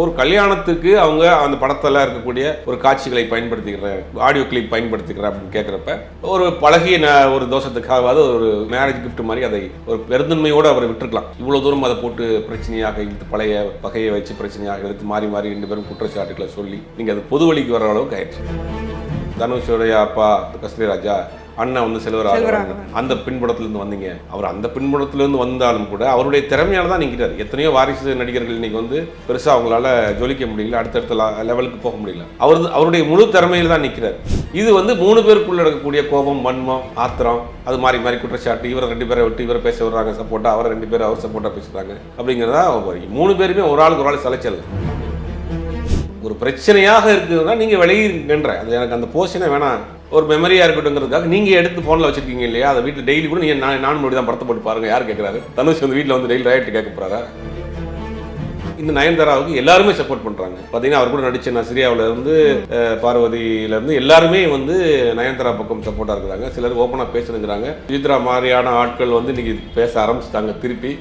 ஒரு கல்யாணத்துக்கு அவங்க அந்த படத்தில் இருக்கக்கூடிய ஒரு காட்சிகளை பயன்படுத்திக்கிறேன் ஆடியோ கிளிப் பயன்படுத்திக்கிறேன் அப்படின்னு கேட்குறப்ப ஒரு பழகிய ந- ஒரு தோஷத்துக்காகவாது ஒரு மேரேஜ் கிஃப்ட் மாதிரி அதை ஒரு பெருந்தன்மையோடு அவர் விட்டுருக்கலாம். இவ்வளோ தூரம் அதை போட்டு பிரச்சனையாக இழுத்து பழைய பகையை வச்சு பிரச்சனையாக எடுத்து மாறி மாறி ரெண்டு பேரும் குற்றச்சாட்டுகளை சொல்லி நீங்கள் அது பொது வழிக்கு வர அளவுக்கு ஆயிடுச்சு. தனுஷோடைய அப்பா கஸ்தூரி ராஜா அண்ணன் வந்து செல்வராகவன். அந்த பின்புலத்துல இருந்து வந்தீங்க. அவர் அந்த பின்புலத்துல இருந்து வந்தாலும் கூட அவருடைய திறமையால தான் நிற்கிறார். எத்தனையோ வாரிசு நடிகர்கள் இன்னைக்கு வந்து பெருசா அவங்களால ஜொலிக்க முடியல அடுத்தடுத்த லெவலுக்கு போக முடியல. அவர் அவருடைய முழு திறமையில தான் நிற்கிறார். இது வந்து மூணு பேருக்குள்ள இருக்கக்கூடிய கோபம் வன்மம் ஆத்திரம் அது மாறி மாறி குற்றச்சாட்டு இவரை ரெண்டு பேரை விட்டு இவரை பேச விடுறாங்க சப்போர்ட்டா அவரை ரெண்டு பேரும் அவர் சப்போர்ட்டா பேசுறாங்க. அப்படிங்கிறதா மூணு பேருமே ஒரு ஆளுக்கு ஒரு ஆள் சலைச்சல் ஒரு பிரச்சனையாக இருக்குதுன்னா நீங்க விலகின்ற அது எனக்கு அந்த போர்ஷனே வேணாம். ஒரு மெமரியா இருக்கட்டும்ங்கிறதுக்காக நீங்க எடுத்து போன்ல வச்சிருக்கீங்க இல்லையா? அதை வீட்டில் டெய்லி கூட நீங்க நான் நானும் மறுபடியும் தான் படத்தை போட்டு பாருங்க. யார் கேட்கறாரு தனுஷ் வந்து வீட்டில் வந்து டெய்லி ரைட்டு கேட்க போறாரு? இந்த நயன்தாராவுக்கு எல்லாருமே சப்போர்ட் பண்றாங்க. பாத்தீங்கன்னா அவர் கூட நடிச்ச நசிரியாவில் இருந்து பார்வதியிலேருந்து பார்வதியில இருந்து எல்லாருமே வந்து நயன்தாரா பக்கம் சப்போர்ட்டா இருக்கிறாங்க. சிலர் ஓப்பனா பேசணுங்கிறாங்க. சுஜித்ரா மாதிரியான ஆட்கள் வந்து இன்னைக்கு பேச ஆரம்பிச்சிட்டாங்க திருப்பி.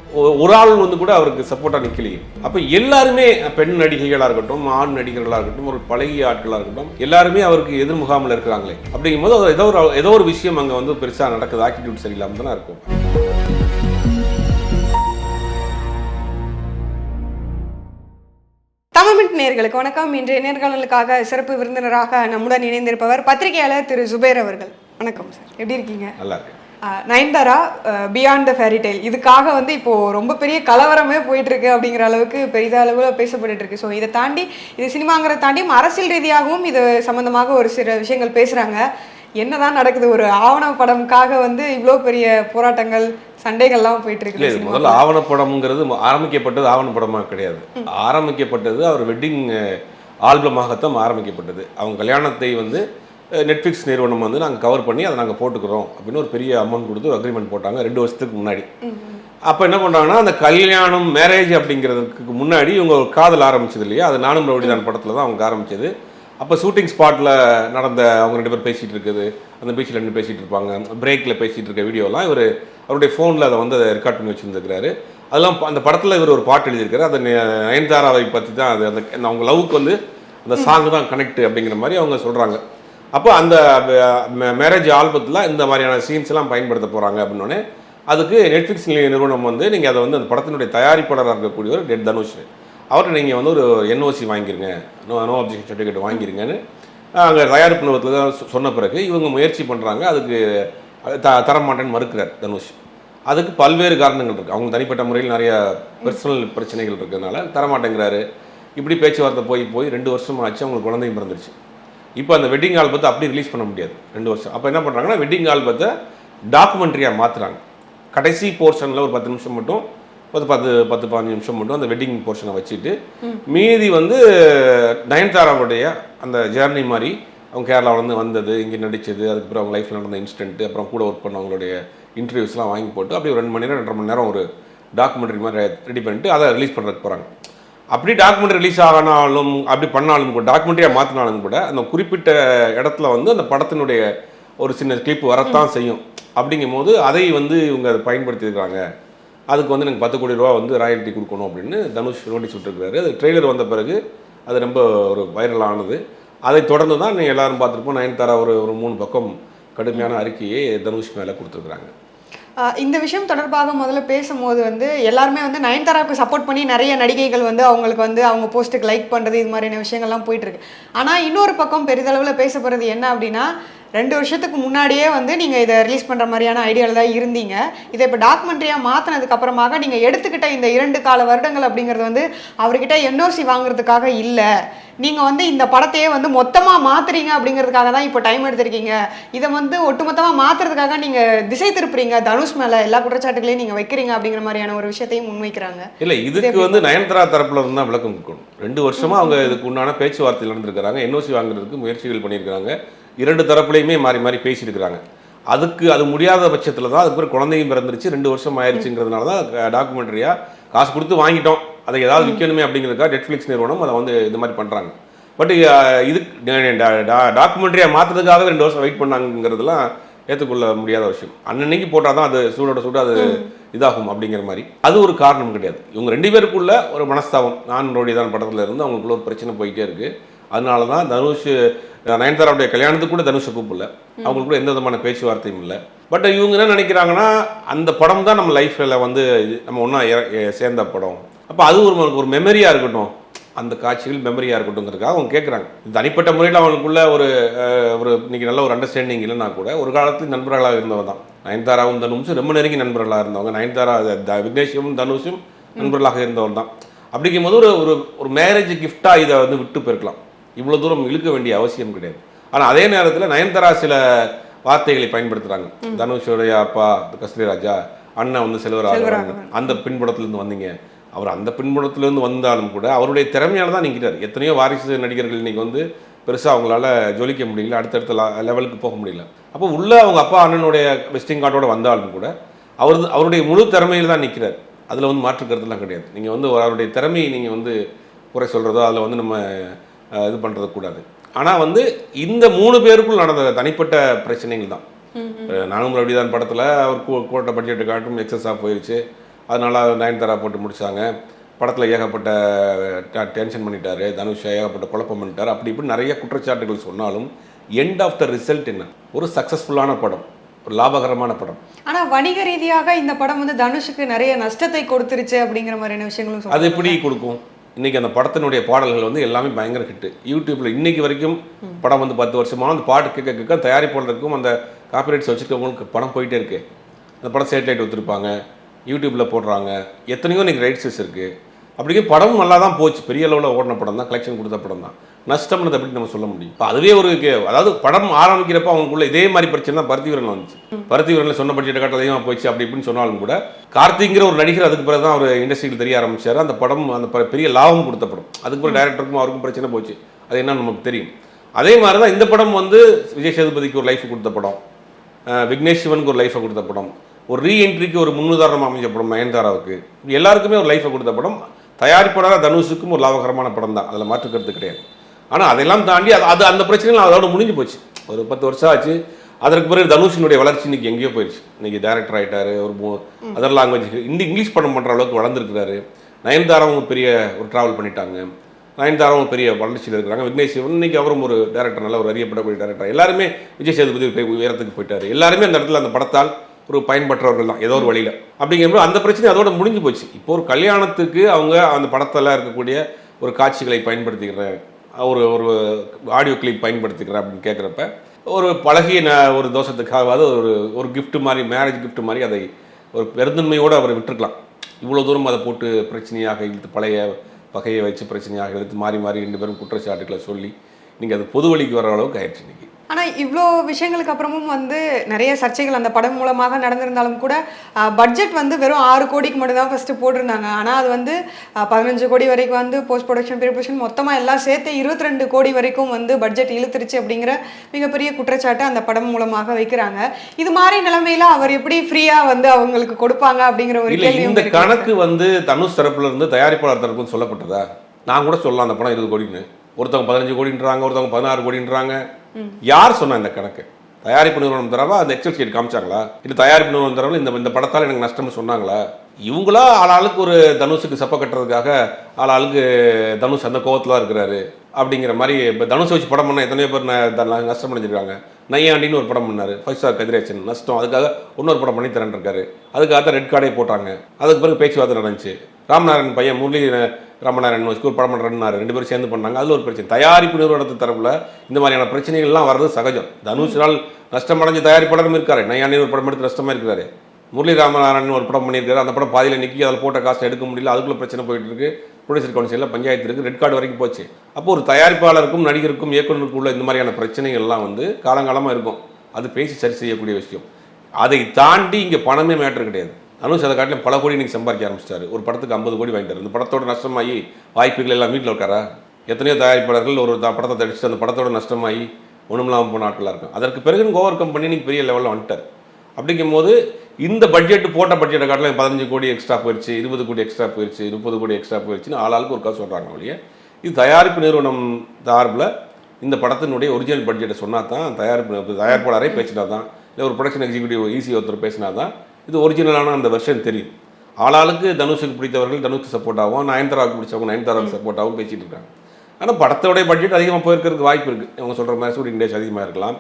ஒரு ஆள் வந்து கூட அவருக்கு சப்போர்ட்டா நிக்கலையே. அப்ப எல்லாருமே பெண் நடிகைகளா இருக்கட்டும் ஆண் நடிகர்களா இருக்கட்டும் ஒரு பழகிய ஆட்களா இருக்கட்டும் எல்லாருமே அவருக்கு எதிர் முகாமில் இருக்கிறாங்களே. அப்படிங்கும்போது ஏதோ ஒரு ஏதோ ஒரு விஷயம் அங்க வந்து பெருசா நடக்குது. ஆட்டிடியூட் சரியில்லாம தானே இருக்கும். தமிழ்மிட் நேர்களுக்கு வணக்கம். இன்றைய நேர்காணலுக்காக சிறப்பு விருந்தினராக நம்முடன் இணைந்திருப்பவர் பத்திரிகையாளர் திரு சுபேர் அவர்கள். வணக்கம் சார். எப்படி இருக்கீங்க? நல்லா இருக்கு ஆஹ் Nayanthara beyond the fairy tale இதுக்காக வந்து இப்போ ரொம்ப பெரிய கலவரமே போயிட்டு இருக்கு அப்படிங்கிற அளவுக்கு பெரித அளவில் பேசப்பட்டு இருக்கு. ஸோ இதை தாண்டி இது சினிமாங்கிறத தாண்டியும் அரசியல் ரீதியாகவும் இது சம்பந்தமாக ஒரு சில விஷயங்கள் பேசுறாங்க. என்னதான் நடக்குது? ஒரு ஆவண படம்காக வந்து இவ்வளோ பெரிய போராட்டங்கள் சண்டைகள்லாம் போயிட்டு இருக்கு முதல்ல ஆவணப்படம்ங்கிறது ஆரம்பிக்கப்பட்டது ஆவணப்படமா கிடையாது. ஆரம்பிக்கப்பட்டது அவர் வெட்டிங் ஆல்பமாகத்தான் ஆரம்பிக்கப்பட்டது. அவங்க கல்யாணத்தை வந்து நெட்ஃப்ளிக்ஸ் நிறுவனம் வந்து நாங்கள் கவர் பண்ணி அதை நாங்கள் போட்டுக்கிறோம் அப்படின்னு ஒரு பெரிய அமௌண்ட் கொடுத்து அக்ரிமெண்ட் போட்டாங்க ரெண்டு வருஷத்துக்கு முன்னாடி. அப்போ என்ன பண்ணுறாங்கன்னா அந்த கல்யாணம் மேரேஜ் அப்படிங்கிறதுக்கு முன்னாடி இவங்க ஒரு காதல் ஆரம்பிச்சது இல்லையா? அது நானும் ரவுடிதான் படத்தில் தான் அவங்க ஆரம்பிச்சது. அப்போ ஷூட்டிங் ஸ்பாட்டில் நடந்த அவங்க ரெண்டு பேர் பேசிகிட்டு இருக்குது. அந்த பீச்சில் ரெண்டு பேசிகிட்டு இருப்பாங்க. பிரேக்கில் பேசிகிட்டு இருக்க வீடியோலாம் இவர் அவருடைய ஃபோனில் அதை வந்து அதை ரெக்கார்ட் பண்ணி வச்சுருந்துருக்காரு அதெல்லாம் அந்த படத்தில் இவர் ஒரு பாட்டு எழுதியிருக்காரு. அதை நயன்தாராவை பற்றி தான் அது அந்த அவங்க லவ்வுக்கு வந்து அந்த சாங் தான் கனெக்ட் அப்படிங்கிற மாதிரி அவங்க சொல்கிறாங்க அப்போ அந்த மேரேஜ் ஆல்பத்தில் இந்த மாதிரியான சீன்ஸ்லாம் பயன்படுத்த போகிறாங்க அப்படின்னோடனே அதுக்கு நெட்ஃப்ளிக்ஸ் நிறுவனம் வந்து நீங்கள் அதை வந்து அந்த படத்தினுடைய தயாரிப்பாளராக இருக்கக்கூடியவர் டெட் தனுஷ் அவர்கிட்ட நீங்கள் வந்து ஒரு என்ஓசி வாங்கிருங்க. நோ நோ அப்ஜெக்ஷன் சர்டிஃபிகேட் வாங்கிருங்கன்னு அங்கே தயாரிப்பு நிறுவனத்தில் தான் சொ- சொன்ன பிறகு இவங்க முயற்சி பண்ணுறாங்க அதுக்கு த தரமாட்டேன்னு மறுக்கிறார் தனுஷ். அதுக்கு பல்வேறு காரணங்கள் இருக்குது அவங்க தனிப்பட்ட முறையில் நிறைய பர்சனல் பிரச்சனைகள் இருக்கிறதுனால தரமாட்டேங்கிறாரு இப்படி பேச்சுவார்த்தை போய் போய் ரெண்டு வருஷம் ஆச்சு அவங்களுக்கு குழந்தையும் பிறந்துருச்சு. இப்போ அந்த வெட்டிங் ஆல்பத்தை அப்படி ரிலீஸ் பண்ண முடியாது. ரெண்டு வருஷம். அப்போ என்ன பண்ணுறாங்கன்னா வெட்டிங் ஆல்பத்தை டாக்குமெண்ட்ரியாக மாற்றுறாங்க கடைசி போர்ஷனில் ஒரு பத்து நிமிஷம் மட்டும் பத்து பத்து பத்து பதினஞ்சு நிமிஷம் மட்டும் அந்த வெட்டிங் போர்ஷனை வச்சுட்டு மீதி வந்து நயன்தாராவுடைய அந்த ஜேர்னி மாதிரி அவங்க கேரளாவிலேருந்து வந்தது இங்கே நடிச்சது அதுக்கப்புறம் அவங்க லைஃப்பில் நடந்த இன்சிடென்ட் அப்புறம் கூட ஒர்க் பண்ணவங்களுடைய இன்டர்வியூஸ்லாம் வாங்கி போட்டு அப்படியே ஒரு ரெண்டு மணி நேரம் ரெண்டரை மணி நேரம் ஒரு டாக்குமெண்ட்ரி மாதிரி ரெடி பண்ணிட்டு அதை ரிலீஸ் பண்ணுறதுக்கு போகிறாங்க அப்படி டாக்குமெண்ட்ரி ரிலீஸ் ஆனாலும் அப்படி பண்ணாலும் கூட டாக்குமெண்ட்ரியாக மாற்றினாலும் கூட அந்த குறிப்பிட்ட இடத்துல வந்து அந்த படத்தினுடைய ஒரு சின்ன கிளிப் வரத்தான் செய்யும். அப்படிங்கும் போது அதை வந்து இவங்க அதை பயன்படுத்தியிருக்காங்க. அதுக்கு வந்து எனக்கு பத்து கோடி ரூபா வந்து ராயல்ட்டி கொடுக்கணும் அப்படின்னு தனுஷ் நோட்டீஸ் விட்டுருக்காரு. அது ட்ரெய்லர் வந்த பிறகு அது ரொம்ப ஒரு வைரல் ஆனது. அதை தொடர்ந்து தான் நீங்கள் எல்லாரும் பார்த்துருப்போம் நயன்தாரா ஒரு ஒரு மூணு பக்கம் கடுமையான அறிக்கையை தனுஷ் மேலே கொடுத்துருக்குறாங்க. இந்த விஷயம் தொடர்பாக முதல்ல பேசும்போது வந்து எல்லாருமே வந்து நயன்தாராவுக்கு சப்போர்ட் பண்ணி நிறைய நடிகைகள் வந்து அவங்களுக்கு வந்து அவங்க போஸ்ட்டுக்கு லைக் பண்ணுறது இது மாதிரியான விஷயங்கள்லாம் போயிட்டு இருக்கு. ஆனால் இன்னொரு பக்கம் பெரிதளவில் பேசப்படுறது என்ன அப்படின்னா ரெண்டு வருஷத்துக்கு முன்னாடியே வந்து நீங்கள் இதை ரிலீஸ் பண்ணுற மாதிரியான ஐடியாவில் தான் இருந்தீங்க. இதை இப்போ டாக்குமெண்ட்ரியாக மாற்றினதுக்கு அப்புறமாக நீங்கள் எடுத்துக்கிட்ட இந்த இரண்டு கால வருடங்கள் அப்படிங்கிறது வந்து அவர்கிட்ட என்ஓசி வாங்குறதுக்காக இல்லை. நீங்கள் வந்து இந்த படத்தையே வந்து மொத்தமாக மாத்துறீங்க அப்படிங்கிறதுக்காக தான் இப்போ டைம் எடுத்திருக்கீங்க. இதை வந்து ஒட்டுமொத்தமாக மாத்துறதுக்காக நீங்கள் திசை திருப்புறீங்க. தனுஷ் மேலே எல்லா குற்றச்சாட்டுகளையும் நீங்கள் வைக்கிறீங்க அப்படிங்கிற மாதிரியான ஒரு விஷயத்தையும் முன்வைக்கிறாங்க. இல்லை இதுக்கு வந்து நயன்தாரா தரப்புல இருந்தா விளக்கம் கொடுக்கணும். ரெண்டு வருஷமா அவங்க இதுக்கு உண்டான பேச்சுவார்த்தையில் நடந்திருக்கிறாங்க. என்ஓசி வாங்குறதுக்கு முயற்சிகள் பண்ணியிருக்காங்க இரண்டு தரப்புலையுமே மாறி மாறி பேசியிருக்கிறாங்க. அதுக்கு அது முடியாத பட்சத்தில் தான் அதுக்கு குழந்தையும் பிறந்துருச்சு ரெண்டு வருஷம் ஆயிடுச்சுங்கிறதுனால தான் டாக்குமெண்ட்ரியா காசு கொடுத்து வாங்கிட்டோம். அதை ஏதாவது விற்கணுமே அப்படிங்கிறதுக்காக நெட்ஃப்ளிக்ஸ் நிறுவனம் அதை வந்து இது மாதிரி பண்ணுறாங்க பட் இது டாக்குமெண்ட்ரியாக மாற்றுறதுக்காக ரெண்டு வருஷம் வெயிட் பண்ணாங்கிறதுலாம் ஏற்றுக்கொள்ள முடியாத விஷயம். அன்னன்னைக்கு போட்டால் தான் அது சூடோட சூடு அது இதாகும் அப்படிங்கிற மாதிரி. அது ஒரு காரணம் கிடையாது. இவங்க ரெண்டு பேருக்குள்ள ஒரு மனஸ்தாபம். நான் ரோடி தான் படத்தில் இருந்து அவங்களுக்குள்ள ஒரு பிரச்சனை போயிட்டே இருக்கு. அதனால தான் தனுஷ் நயன்தாராவுடைய கல்யாணத்துக்கு கூட தனுஷை கூப்பிடல. அவங்களுக்குள்ள எந்த விதமான பேச்சுவார்த்தையும் இல்லை. பட் இவங்க என்ன நினைக்கிறாங்கன்னா அந்த படம் தான் நம்ம லைஃப்பில் வந்து நம்ம ஒன்றா சேர்ந்த படம். அப்போ அது ஒரு ஒரு மெமரியாக இருக்கட்டும். அந்த காட்சிகள் மெமரியாக இருக்கட்டும்ங்கிறதுக்காக அவங்க கேட்குறாங்க தனிப்பட்ட முறையில் அவங்களுக்குள்ள ஒரு ஒரு இன்னைக்கு நல்ல ஒரு அண்டர்ஸ்டாண்டிங் இல்லைன்னா கூட ஒரு காலத்தில் நண்பர்களாக இருந்தவங்க தான். நயன்தாராவும் தனுஷும் ரொம்ப நெருங்கி நண்பர்களாக இருந்தவங்க. நயன்தாரா விக்னேஷும் தனுஷும் நண்பர்களாக இருந்தவர் தான். அப்படிங்கும்போது ஒரு ஒரு ஒரு மேரேஜ் கிஃப்டாக இதை வந்து விட்டு போயிருக்கலாம். இவ்வளோ தூரம் இழுக்க வேண்டிய அவசியம் கிடையாது. ஆனால் அதே நேரத்தில் நயன்தாரா சில வார்த்தைகளை பயன்படுத்துகிறாங்க தனுஷுடைய அப்பா கஸ்தூரி ராஜா அண்ணன் வந்து செல்வராகவன். அந்த பின்புலத்திலேருந்து வந்தீங்க. அவர் அந்த பின்புலத்திலேருந்து வந்தாலும் கூட அவருடைய திறமையால தான் நிற்கிறார் எத்தனையோ வாரிசு நடிகர்கள் இன்னைக்கு வந்து பெருசாக அவங்களால ஜொலிக்க முடியல அடுத்தடுத்த ல- லெவலுக்கு போக முடியல. அப்போ உள்ள அவங்க அப்பா அண்ணனுடைய விசிட்டிங் கார்டோட வந்தாலும் கூட அவர் அவருடைய முழு திறமையில் தான் நிற்கிறார் அதில் வந்து மாற்று கருத்துலாம் கிடையாது. நீங்கள் வந்து அவருடைய திறமையை நீங்கள் வந்து குறை சொல்கிறதோ அதில் வந்து நம்ம இது பண்ணுறது கூடாது. ஆனால் வந்து இந்த மூணு பேருக்குள் நடந்த தனிப்பட்ட பிரச்சனைகள் தான். நானும் ரவிதான் படத்தில் அவர் கோட்டை பட்ஜெட்டு காட்டும் எக்ஸஸாக போயிடுச்சு அதனால நயன்தாரா போட்டு முடிச்சாங்க. படத்தில் ஏகப்பட்ட டென்ஷன் பண்ணிட்டாரு. தனுஷ் ஏகப்பட்ட குழப்பம் பண்ணிட்டாரு. அப்படி இப்படி நிறைய குற்றச்சாட்டுகள் சொன்னாலும் எண்ட் ஆஃப் த ரிசல்ட் என்ன? ஒரு சக்ஸஸ்ஃபுல்லான படம். ஒரு லாபகரமான படம். ஆனா வணிக ரீதியாக இந்த படம் வந்து தனுஷுக்கு நிறைய நஷ்டத்தை கொடுத்துருச்சு அப்படிங்கிற மாதிரியான விஷயங்களும் அது. எப்படி கொடுக்கும்? இன்றைக்கி அந்த படத்தினுடைய பாடல்கள் வந்து எல்லாமே பயங்கர ஹிட்டு யூடியூப்பில் இன்றைக்கி வரைக்கும் படம் வந்து பத்து வருஷமா அந்த பாட்டு கேட்க கேட்க தயாரிப்பாளருக்கும் அந்த காப்பிரைட்ஸ் வச்சுருக்கவங்களுக்கு படம் போயிட்டே இருக்கு. அந்த படம் சேட்டலைட் ஒத்துருப்பாங்க யூடியூப்பில் போடுறாங்க எத்தனையோ இன்றைக்கி ரைட்ஸஸ் இருக்குது அப்படியே படம் நல்லா தான் போச்சு. பெரிய அளவில் ஓடின படம் தான் கலெக்ஷன் கொடுத்த படம் தான் நஷ்டம்னு எப்படி நம்ம சொல்ல முடியும். இப்போ அதுவே ஒரு அதாவது படம் ஆரம்பிக்கிறப்ப அவங்களுக்குள்ள இதே மாதிரி பிரச்சனை தான் பருத்தி வீரன் வந்துச்சு. பருத்தி வீரனில் சொன்ன பட்ஜெட் காட்ட அதிகமாக போச்சு அப்படி இப்படின்னு சொன்னாலும் கூட கார்த்திங்கிற ஒரு நடிகர் அதுக்கு பிறகு தான் அவர் இண்டஸ்ட்ரியில் தெரிய ஆரம்பிச்சாரு. அந்த படம் அந்த பெரிய லாபம் கொடுத்த படம் அதுக்கு பிறகு டேரக்டருக்கும் அவருக்கும் பிரச்சனை போச்சு. அது என்ன நமக்கு தெரியும். அதே மாதிரி தான் இந்த படம் வந்து விஜய் சேதுபதிக்கு ஒரு லைஃப் கொடுத்த படம். விக்னேஷ் சிவனுக்கு ஒரு லைஃபை கொடுத்த படம். ஒரு ரீஎன்ட்ரிக்கு ஒரு முன்னுதாரணம் அமைஞ்ச படம் நயன்தாராவுக்கு எல்லாருக்குமே ஒரு லைஃபை கொடுத்த படம். தயாரிப்பாளர் தனுஷுக்கும் ஒரு லாபகரமான படம் தான். அதில் மாற்று கருத்து கிடையாது. ஆனால் அதெல்லாம் தாண்டி அது அது அந்த பிரச்சனைகள் அதோட முடிஞ்சு போச்சு. ஒரு பத்து வருஷம் ஆச்சு. அதற்கு பிறகு தனுஷினுடைய வளர்ச்சி இன்னைக்கு எங்கேயோ போயிடுச்சு இன்னைக்கு டேரக்டர் ஆகிட்டாரு ஒரு அதர் லாங்குவேஜ் இன்னி இங்கிலீஷ் படம் பண்ணுற அளவுக்கு வளர்ந்துருக்கிறாரு. நயன்தாராவும் பெரிய ஒரு ட்ராவல் பண்ணிட்டாங்க. நயன்தாராவும் பெரிய வளர்ச்சியில் இருக்கிறாங்க. விக்னேஷ் சிவன் இன்னைக்கு அவரும் ஒரு டேரக்டர் நல்ல ஒரு அறியப்படக்கூடிய டேரக்டர் எல்லாருமே விஜய் சேதுபதி உயரத்துக்கு போயிட்டார். எல்லாருமே அந்த இடத்துல அந்த படத்தால் ஒரு பயன்பற்றவர்கள் தான் ஏதோ ஒரு வழியில். அப்படிங்கிறப்போ அந்த பிரச்சனை அதோட முடிஞ்சு போச்சு. இப்போ ஒரு கல்யாணத்துக்கு அவங்க அந்த படத்தில் இருக்கக்கூடிய ஒரு காட்சிகளை பயன்படுத்திக்கிற ஒரு ஒரு ஆடியோ கிளிப் பயன்படுத்திக்கிறேன் அப்படின்னு கேட்குறப்ப ஒரு பழகிய ந- ஒரு தோஷத்துக்காகவாது ஒரு ஒரு கிஃப்ட்டு மாதிரி மேரேஜ் கிஃப்ட் மாதிரி அதை ஒரு பெருந்தன்மையோடு அவர் விட்டுருக்கலாம். இவ்வளோ தூரம் அதை போட்டு பிரச்சனையாக இழுத்து பழைய பகையை வச்சு பிரச்சனையாக இழுத்து மாறி மாறி ரெண்டு பேரும் குற்றச்சாட்டுகளை சொல்லி நீங்கள் அது பொது வழிக்கு வர அளவுக்கு ஆயிடுச்சு இன்றைக்கி ஆனா இவ்வளோ விஷயங்களுக்கு அப்புறமும் வந்து நிறைய சர்ச்சைகள் அந்த படம் மூலமாக நடந்திருந்தாலும் கூட பட்ஜெட் வந்து வெறும் ஆறு கோடிக்கு மட்டும் தான் ஃபர்ஸ்ட் போட்டிருந்தாங்க. ஆனா அது வந்து பதினஞ்சு கோடி வரைக்கும் வந்து போஸ்ட் ப்ரொடக்ஷன் ப்ரிப்பரேஷன் மொத்தமா எல்லாம் சேர்த்து இருபத்தி ரெண்டு கோடி வரைக்கும் வந்து பட்ஜெட் இழுத்துருச்சு அப்படிங்கிற மிகப்பெரிய குற்றச்சாட்டை அந்த படம் மூலமாக வைக்கிறாங்க. இது மாதிரி நிலைமையில அவர் எப்படி ஃப்ரீயா வந்து அவங்களுக்கு கொடுப்பாங்க அப்படிங்கிற ஒரு கேள்வியும் இந்த. கணக்கு வந்து தனுஷ் தரப்புல இருந்து தயாரிப்பாளர் தரப்புன்னு சொல்லப்பட்டதா? நான் கூட சொல்லலாம் அந்த படம் இருபது கோடின்னு. ஒருத்தவங்க பதினஞ்சு கோடின்றாங்க ஒருத்தவங்க பதினாறு கோடின்றாங்க. யார் சொன்னா இந்த கணக்கு? தயாரிப்பு நிறுவனம் தரவா? அந்த எக்ஸல் ஷீட் காமிச்சாங்களா? இல்ல தயாரிப்பு நிறுவனம் தரவா? இந்த இந்த படத்தால் எனக்கு நஷ்டம்னு சொன்னாங்களா? இவங்களா ஆளாளுக்கு ஒரு தனுஷுக்கு சப்ப கட்டுறதுக்காக ஆளாளுக்கு தனுஷ் அந்த கோவத்துல இருக்கிறாரு. அப்படிங்கிற மாதிரி இப்போ தனுஷ் வச்சு படம் பண்ண எத்தனையோ பேர் நான் நஷ்டம் அடைஞ்சிருக்காங்க. நையாண்டின்னு ஒரு படம் பண்ணாரு. ஃபைவ் ஸ்டார் கதிரேச்சன் நஷ்டம். அதுக்காக இன்னொரு படம் பண்ணி தரேன் இருக்காரு. அதுக்காக தான் ரெட் கார்டே போட்டாங்க. அதுக்கு பிறகு பேச்சுவார்த்தை நடந்துச்சு. ராமநாராயணன் பையன் முரளி அஹ், ஸ்கூல் வச்சு ஒரு படம் பண்ணுறேன்னாரு ரெண்டு பேரும் சேர்ந்து பண்ணாங்க. அதில் ஒரு பிரச்சனை. தயாரிப்பு நிறுவனத்து தரப்பில் இந்த மாதிரியான பிரச்சனைகள்லாம் வர்றது சகஜம். தனுஷினால் நஷ்டம் அடைஞ்ச தயாரிப்பாளரும் இருக்காரு. நையாண்டி ஒரு படம் எடுத்து நஷ்டமாக இருக்கிறாரு முரளி ராமநாராயணன் ஒரு படம் பண்ணியிருக்காரு. அந்த படம் பாதியில் நிற்கி அதில் போட்ட காசு எடுக்க முடியல. அதுக்குள்ள பிரச்சனை போயிட்டு இருக்கு ப்ரொடியூசர் கவுன்சிலில் பஞ்சாயத்து இருக்குது ரெட் கார்டு வரைக்கும் போச்சு. அப்போ ஒரு தயாரிப்பாளருக்கும் நடிகருக்கும் இயக்குனருக்கும் உள்ள இந்த மாதிரியான பிரச்சனைகள்லாம் வந்து காலங்காலமாக இருக்கும். அது பேசி சரி செய்யக்கூடிய விஷயம். அதை தாண்டி இங்கே பணமே மேட்டர் கிடையாது. அனுஷ் அதை காட்டிலும் பல கோடி இன்னைக்கு சம்பாதிக்க ஆரம்பிச்சிட்டாரு. ஒரு படத்துக்கு ஐம்பது கோடி வாங்கிட்டார் இந்த படத்தோட நஷ்டமாகி வாய்ப்புகள் எல்லாம் வீட்டில் இருக்காரா? எத்தனையோ தயாரிப்பாளர்கள் ஒரு படத்தை தடிச்சுட்டு அந்த படத்தோட நஷ்டமாகி ஒன்றுமில்லாமல் போன ஆட்களாக இருக்கும் அதற்கு பிறகு ஓவர் கம் பண்ணி இன்னைக்கு பெரிய லெவலில் வந்துட்டார். அப்படிங்கும்போது இந்த பட்ஜெட் போட்ட பட்ஜெட்டை காட்டிலும் பதினஞ்சு கோடி எக்ஸ்ட்ரா போயிடுச்சு இருபது கோடி எக்ஸ்ட்ரா போயிடுச்சு முப்பது கோடி எக்ஸ்ட்ரா போயிடுச்சுன்னு ஆளாளுக்கு ஒரு காசு சொல்கிறாங்க ஒழிய. இது தயாரிப்பு நிறுவனம் சார்பில் இந்த படத்தினுடைய ஒரிஜினல் பட்ஜெட்டை சொன்னால் தான் தயாரிப்பு தயாரிப்பாளரே பேசினா தான் இல்லை ஒரு ப்ரொடக்ஷன் எக்ஸிக்யூட்டிவ் ஈஸி ஒருத்தர் பேசினா தான் இது ஒரிஜினலான அந்த வெர்ஷன் தெரியும். ஆளாளுக்கு தனுஷுக்கு பிடித்தவர்கள் தனுஷுக்கு சப்போர்ட்டாகவும் நயன்தாராவுக்கு பிடிச்சவங்க நயன்தாராவுக்கு சப்போட்டாகவும் பேசிகிட்டு இருக்காங்க. ஆனால் படத்தோடைய பட்ஜெட் அதிகமாக போயிருக்கிறதுக்கு வாய்ப்பு இருக்குது இவங்க சொல்கிற மாதிரி ஷூட்டிங் டேஸ் அதிகமாக இருக்கலாம்.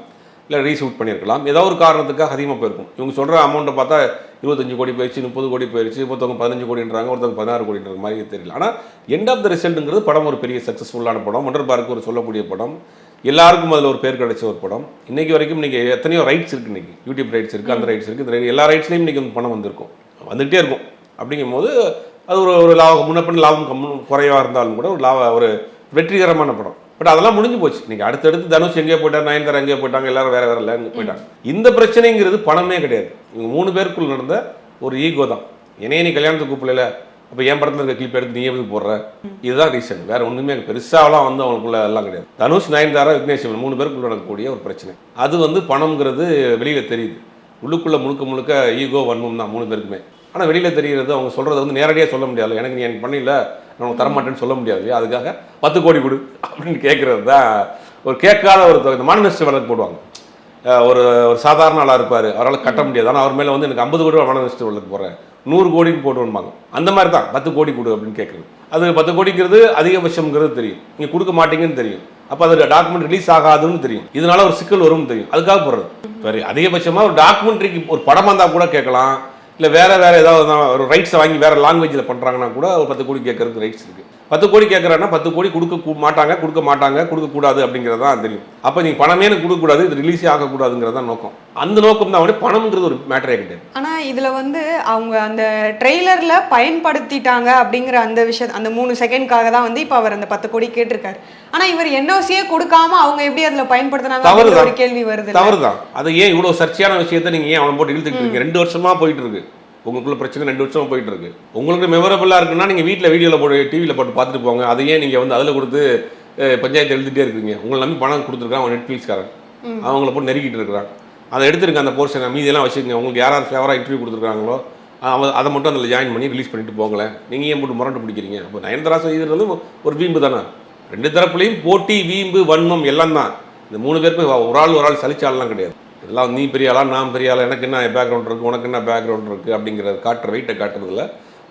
இல்லை ரீஷூட் பண்ணியிருக்கலாம். ஏதோ ஒரு காரணத்துக்காக அதிகமாக போயிருக்கும். இவங்க சொல்கிற அமௌண்ட்டை பார்த்தா இருபத்தஞ்சு கோடி போயிடுச்சு முப்பது கோடி போயிடுச்சு ஒருத்தவங்க பதினஞ்சு கோடின்றாங்க ஒருத்தவங்க பதினாறு கோடின்ற மாதிரி தெரியல. ஆனால் எண்ட் ஆஃப் த ரிசல்ட்டுங்கிறது படம் ஒரு பெரிய சக்ஸஸ்ஃபுல்லான படம். ஒன்றர் பார்க்கு ஒரு சொல்லக்கூடிய படம். எல்லாருக்கும் அதில் ஒரு பேர் கிடைச்ச ஒரு படம். இன்னைக்கு வரைக்கும் இன்றைக்கி எத்தனையோ ரைட்ஸ் இருக்குது இன்றைக்கி யூடியூப் ரைட்ஸ் இருக்குது அந்த ரைட்ஸ் இருக்குது இந்த எல்லா ரைட்ஸ்லையும் இன்னைக்கு வந்து பணம் வந்திருக்கும். வந்துகிட்டே இருக்கும். அப்படிங்கும்போது அது ஒரு ஒரு லாபம். முன்னப்பின் லாபம் கம்மு குறைவாக இருந்தாலும் கூட ஒரு லாப ஒரு வெற்றிகரமான படம். பட் அதெல்லாம் முடிஞ்சு போச்சு. இன்னைக்கு அடுத்தடுத்து தனுஷ் எங்கேயோ போயிட்டார் நயன்தாரா எங்கேயோ போயிட்டாங்க எல்லாரும் வேறு வேறு லேண்ட் போயிட்டாங்க. இந்த பிரச்சனைங்கிறது பணமே கிடையாது. இவங்க மூணு பேருக்குள் நடந்த ஒரு ஈகோ தான். என்னையே நீ கல்யாணத்துக்கு கூப்பிடல அப்போ என் படத்தில் இருக்க கிளிப் எடுத்து நீ எப்படி போடுற? இதுதான் ரீசன் வேற ஒன்றுமே பெருசாலாம் வந்து அவங்களுக்குள்ள எல்லாம் கிடையாது. தனுஷ் நயன்தாரா விக்னேஷ் சிவன் மூணு பேருக்குள்ள நடக்கக்கூடிய ஒரு பிரச்சனை. அது வந்து பணம்ங்கிறது வெளியில் தெரியுது. உள்ளுக்குள்ளே முழுக்க முழுக்க ஈகோ வன்மம் தான் மூணு பேருக்குமே. ஆனால் வெளியில் தெரிகிறது அவங்க சொல்கிறத வந்து நேரடியாக சொல்ல முடியாது. எனக்கு நீ எனக்கு பண்ணல நான் தரமாட்டேன்னு சொல்ல முடியாது. அதுக்காக பத்து கோடி கொடு அப்படின்னு கேட்குறது தான் ஒரு கேட்காத ஒரு தொகை. இந்த வழக்கு போடுவாங்க. ஒரு ஒரு சாதாரண ஆளாக இருப்பார். அவரால் கட்ட முடியாது. ஆனால் அவர் மேலே வந்து எனக்கு ஐம்பது கோடி பணம் வச்சுட்டு வழக்கு போகிறேன் நூறு கோடிக்கு போட்டுவாங்க அந்த மாதிரி தான் பத்து கோடி கொடு அப்படின்னு கேட்குறது அது பத்து கோடிங்கிறது அதிகபட்சம்ங்கிறது தெரியும். நீங்கள் கொடுக்க மாட்டீங்கன்னு தெரியும். அப்போ அது டாக்குமெண்ட் ரிலீஸ் ஆகாதுன்னு தெரியும். இதனால ஒரு சிக்கல் வரும்னு தெரியும். அதுக்காக போடுறது. சரி அதிகபட்சமாக ஒரு டாக்குமெண்ட்ரிக்கு ஒரு படம் வந்தால் கூட கேட்கலாம். இல்லை வேற வேற ஏதாவது ஒரு ரைட்ஸை வாங்கி வேற லாங்குவேஜில் பண்ணுறாங்கன்னா கூட ஒரு பத்து கோடி கேட்கறதுக்கு ரைட்ஸ் இருக்குது பத்து கோடி கேட்குறாங்கன்னா பத்து கோடி கொடுக்க மாட்டாங்க கொடுக்க மாட்டாங்க கொடுக்கக்கூடாது அப்படிங்கிறது தான் தெரியும். அப்போ நீங்கள் பணமே எனக்கு கொடுக்கக்கூடாது இது ரிலீஸே ஆகக்கூடாதுங்கிறது தான் நோக்கம். அந்த நோக்கம் தான் வந்து பணம்ங்கிறது ஒரு மேட்டரே கிடையாது. ஆனா இதுல வந்து அவங்க அந்த ட்ரெய்லர்ல பயன்படுத்திட்டாங்க அப்படிங்கிற அந்த விஷயம் அந்த மூணு செகண்ட்காக தான் வந்து இப்ப அவர் அந்த பத்து கோடி கேட்டிருக்காரு. ஆனா இவர் என்ஓசியே கொடுக்காம அவங்க எப்படி அதுல பயன்படுத்தினாங்க. ஒரு கேள்வி வருது தவறு தான் அது ஏன் இவ்வளோ சர்ச்சையான விஷயத்தை நீங்கள் ஏன் அவன் போட்டு இழுத்துக்கிட்டு இருக்கீங்க? ரெண்டு வருஷமா போயிட்டு இருக்கு. உங்களுக்குள்ள பிரச்சனை ரெண்டு வருஷமா போயிட்டு இருக்கு உங்களுக்கு மெமரபிளாக இருக்குன்னா நீங்கள் வீட்டில் வீடியோவில் போட்டு டிவியில் போட்டு பார்த்துட்டு போங்க. அதை ஏன் நீங்கள் வந்து அதில் கொடுத்து பஞ்சாயத்து எழுதிட்டே இருக்கீங்க. உங்களை நம்பி பணம் கொடுத்துருக்கான் அவன் நெட்ஃப்ளிக்ஸ்காரன் அவங்கள போட்டு நெருக்கிட்டு இருக்கிறான். அதை எடுத்துருங்க அந்த போர்ஷனை மீதியெல்லாம் வச்சுக்கோங்க. உங்களுக்கு யாராவது ஃபேவராக இன்டர்வியூ கொடுத்துருக்காங்களோ அவன் அதை மட்டும் அதில் ஜாயின் பண்ணி ரிலீஸ் பண்ணிட்டு போங்களேன். நீங்கள் ஏன் போட்டு முரண்டு பிடிக்கிறீங்க? அப்போ நயன்தாரா செய்கிறது ஒரு வீம்பு தானே? ரெண்டு தரப்புலையும் போட்டி வீம்பு வன்மம் எல்லாம் தான். இந்த மூணு பேருக்கும் ஒரு ஆள் ஒரு ஆள் சலிச்சாலாம் கிடையாது. இதெல்லாம் நீ பெரிய ஆளா நான் பெரிய ஆளா எனக்கு என்ன பேக்ரவுண்ட் இருக்குது உனக்கு என்ன பேக்ரவுண்ட் இருக்குது அப்படிங்கிறத காட்டுற வெயிட்டை காட்டுறதுல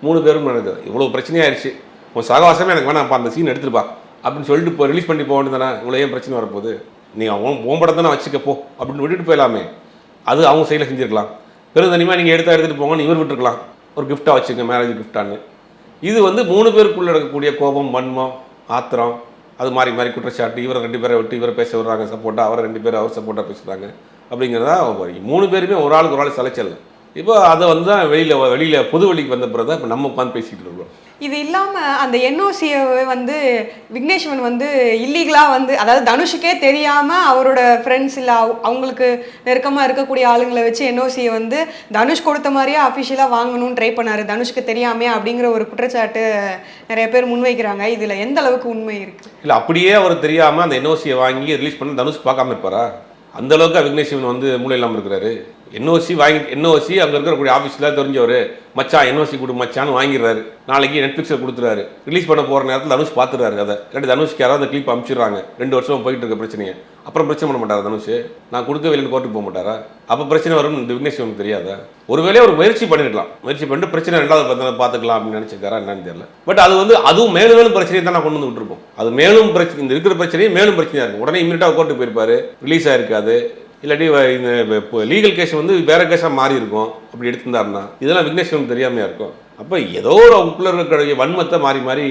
மூணு பேரும் நினைக்கிறது இவ்வளோ பிரச்சனையாயிருச்சு. உன் சகவாசமே எனக்கு வேணாம் அந்த சீன் எடுத்துருப்பா அப்படின்னு சொல்லிட்டு இப்போ ரிலீஸ் பண்ணி போக வேண்டியதானே இவ்வளோ ஏன் பிரச்சனை வரப்போகுது? நீ அவன் உன் தானே நான் வச்சுக்க போ அப்படின்னு விட்டுட்டு போயிடலாமே. அது அவங்க சைடில் செஞ்சுருக்கலாம். பெருந்தனிமா நீங்கள் எடுத்தா எடுத்துகிட்டு போங்கன்னு இவர் விட்டுருக்கலாம். ஒரு கிஃப்டாக வச்சுக்கோங்க மேரேஜ் கிஃப்டான்னு இது வந்து மூணு பேருக்குள்ளே இருக்கக்கூடிய கோபம் வன்மம் ஆத்திரம் அது மாதிரி மாதிரி குற்றச்சாட்டு. இவரை ரெண்டு பேரை விட்டு இவரை பேச விடுறாங்க சப்போர்ட்டா அவரை ரெண்டு பேரும் அவர் சப்போர்ட்டாக பேசுகிறாங்க அப்படிங்கிறதா மூணு பேருமே ஒரு ஆளுக்கு ஒரு ஆள் சலைச்சல் இப்போ அதை வந்து தான் வெளியில் வெளியில் பொது வெளிக்கு வந்த பிறகு இப்போ நம்ம உட்காந்து பேசிக்கிட்டு இருக்கோம் இது இல்லாம அந்த என்ஓசியை வந்து விக்னேஸ்வன் வந்து இல்லீகலா வந்து அதாவது தனுஷுக்கே தெரியாம அவரோட ஃப்ரெண்ட்ஸ் இல்ல அவ- அவங்களுக்கு நெருக்கமா இருக்கக்கூடிய ஆளுங்களை வச்சு என்ஓசியை வந்து தனுஷ் கொடுத்த மாதிரியே அஃபிஷியலா வாங்கணும்னு ட்ரை பண்ணாரு. தனுஷ்க்கு தெரியாமே அப்படிங்கிற ஒரு குற்றச்சாட்டு நிறைய பேர் முன்வைக்கிறாங்க. இதுல எந்த அளவுக்கு உண்மை இருக்கு? இல்லை அப்படியே அவர் தெரியாமல் அந்த என்ஓசியை வாங்கி ரிலீஸ் பண்ணி தனுஷ் பார்க்காம இருப்பாரா? அந்த அளவுக்கு விக்னேஷ் சிவன் வந்து மூளை இல்லாமல் இருக்கிறாரு. என்ஓசி வாங்கி என்ஓசி அங்கே இருக்கக்கூடிய ஆஃபீஸில் தெரிஞ்சவர் மச்சான் என்ஓசி கொடு மச்சான்னு வாங்கிடுறாரு. நாளைக்கு நெட்ஃப்ளிக்ஸில் கொடுத்துறாரு. ரிலீஸ் பண்ண போகிற நேரத்தில் தனுஷ் பார்த்துறாரு அதை இல்லாட்டி தனுஷ்க்கு யாராவது அந்த கிளிப் அனுப்பிச்சிடுறாங்க. ரெண்டு வருஷம் போயிட்டு இருக்க பிரச்சனையை. அப்புறம் பிரச்சனை பண்ண மாட்டாரா தனுஷ்? நான் கொடுக்க வெளியில் கோர்ட்டுக்கு போக மாட்டாரா? அப்போ பிரச்சனை வரும்னு இந்த விக்னேஷ் சிவனுக்கு தெரியாதா? ஒருவேளை ஒரு முயற்சி பண்ணிருக்கலாம். முயற்சி பண்ணிட்டு பிரச்சனை ரெண்டாவது பார்த்தா பார்த்துக்கலாம் அப்படின்னு நினச்சிருக்காரா என்னன்னு தெரியல. பட் அது வந்து அதுவும் மேலும் மேலும் பிரச்சனையை தான் நான் கொண்டு வந்து விட்டுருப்போம் அது மேலும் பிரச்சனை இந்த இருக்கிற பிரச்சனையே மேலும் பிரச்சனையாக இருக்கும். உடனே இமீடியட்டாக கோர்ட்டுக்கு போயிருப்பாரு. ரிலீஸ் ஆயிருக்காது. இல்லாட்டி இந்த லீகல் கேஸ் வந்து வேற கேஸாக மாறி இருக்கும். அப்படி எடுத்திருந்தாருன்னா இதெல்லாம் விக்னேஸ்வரன் தெரியாமையா இருக்கும். அப்போ ஏதோ ஒரு அவங்களுக்குள்ள இருக்கக்கூடிய வன்மத்தை மாறி மாறி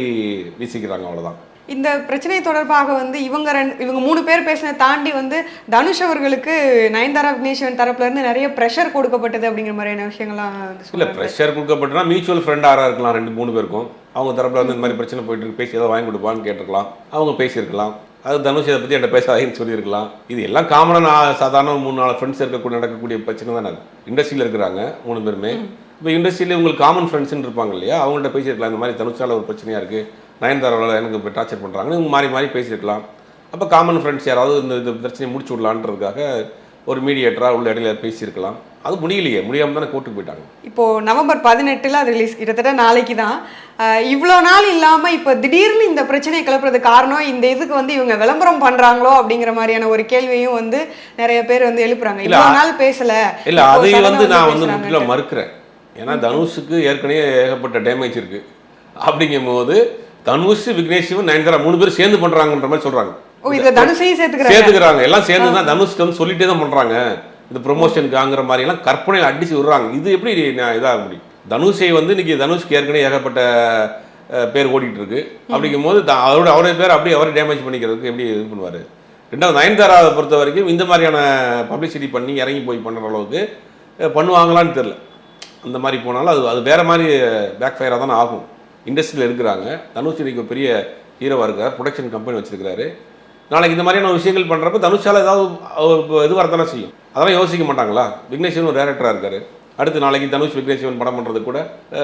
வீசிக்கிறாங்க அவ்வளவுதான். இந்த பிரச்சனை தொடர்பாக வந்து இவங்க ரெண்டு இவங்க மூணு பேர் பேசினதை தாண்டி வந்து தனுஷ் அவர்களுக்கு நயன்தாரா விக்னேஸ்வரன் தரப்புல இருந்து நிறைய ப்ரெஷர் கொடுக்கப்பட்டது அப்படிங்கிற மாதிரியான விஷயங்கள்லாம் இல்ல. ப்ரெஷர் கொடுக்கப்பட்டனா மியூச்சுவல் ஃப்ரெண்டாக இருக்கலாம் ரெண்டு மூணு பேருக்கும். அவங்க தரப்புல வந்து இந்த மாதிரி பிரச்சனை போயிட்டு இருக்கு. பேசி ஏதாவது வாங்கி கொடுப்பான்னு கேட்டிருக்கலாம். அவங்க பேசியிருக்கலாம். அது தனுஷ் இதை பற்றி என்கிட்ட பேசாதீங்கன்னு சொல்லியிருக்கலாம். இது எல்லாம் காமனாக சாதாரண ஒரு மூணு நாலு ஃப்ரெண்ட்ஸ் இருக்கக்கூடிய நடக்கக்கூடிய பிரச்சனை தானே இண்டஸ்ட்ரியில் இருக்கிறாங்க மூணு பேருமே. இப்போ இண்டஸ்ட்ரியில் உங்களுக்கு காமன் ஃப்ரெண்ட்ஸ்னு இருப்பாங்க இல்லையா? அவங்கள்ட்ட பேசியிருக்கலாம். இந்த மாதிரி தனுஷால ஒரு பிரச்சனையாக இருக்குது நயன்தாராவில் எனக்கு இப்போ டார்ச்சர் பண்ணுறாங்கன்னு இவங்க மாறி மாறி பேசியிருக்கலாம். அப்போ காமன் ஃப்ரெண்ட்ஸ் யாராவது இந்த இந்த பிரச்சனையை முடிச்சு விடலான்றதுக்காக ஒரு மீடியேட்டராக உள்ள இடையில பேசியிருக்கலாம். அது முடியலையே. முடியாமல் தானே கோர்ட்டுக்கு போயிட்டாங்க. இப்போ நவம்பர் பதினெட்டுல அது ரிலீஸ் கிட்டத்தட்ட நாளைக்கு தான். இவ்வளோ நாள் இல்லாம இப்போ திடீர்னு இந்த பிரச்சனையை கிளப்புறதுக்கு காரணம் இந்த இதுக்கு வந்து இவங்க விளம்பரம் பண்றாங்களோ அப்படிங்கிற மாதிரியான ஒரு கேள்வியும் வந்து நிறைய பேர் வந்து எழுப்புறாங்க. இவ்வளோ நாள் பேசல. இல்லை அதை வந்து நான் வந்து. முற்றிலும் மறுக்கிறேன். ஏன்னா தனுஷுக்கு ஏற்கனவே ஏகப்பட்ட டேமேஜ் இருக்கு. அப்படிங்கும்போது தனுஷ் விக்னேஷ் சிவன் நயன்தாரா மூணு பேரும் சேர்ந்து பண்றாங்கன்ற மாதிரி தனுஷையும் சேர்த்துக்கிறாங்க. எல்லாம் சேர்ந்து தான் தனுஷ்க்கு வந்து சொல்லிட்டே தான் பண்றாங்க. இது ப்ரொமோஷனுக்காங்கிற மாதிரி எல்லாம் கற்பனையில் அடிச்சு விடுறாங்க. இது எப்படி இதாக முடியும்? தனுஷை வந்து இன்னைக்கு தனுஷ்க்கு ஏற்கனவே ஏகப்பட்ட பேர் ஓடிட்டு இருக்கு. அப்படிங்கும்போது த- அவரோட அவருடைய பேர் அப்படியே அவரை டேமேஜ் பண்ணிக்கிறதுக்கு எப்படி இது பண்ணுவார்? ரெண்டாவது நயன்தாராவை பொறுத்த வரைக்கும் இந்த மாதிரியான பப்ளிசிட்டி பண்ணி இறங்கி போய் பண்ணுற அளவுக்கு பண்ணுவாங்களான்னு தெரில அந்த மாதிரி போனாலும் அது அது வேற மாதிரி பேக் ஃபயராக தானே ஆகும். இண்டஸ்ட்ரியில் இருக்கிறாங்க தனுஷ் இன்னைக்கு பெரிய ஹீரோவாக இருக்கார். ப்ரொடக்ஷன் கம்பெனி வச்சிருக்காரு நாளைக்கு இந்த மாதிரியான விஷயங்கள் பண்ணுறப்ப தனுஷால் ஏதாவது இது வரத்தானே செய்யும்? அதெல்லாம் யோசிக்க மாட்டாங்களா? விக்னேஷன் ஒரு டேரக்டராக இருக்காரு. அடுத்து நாளைக்கு தனுஷ் விக்னேஷன் படம் பண்ணுறது கூட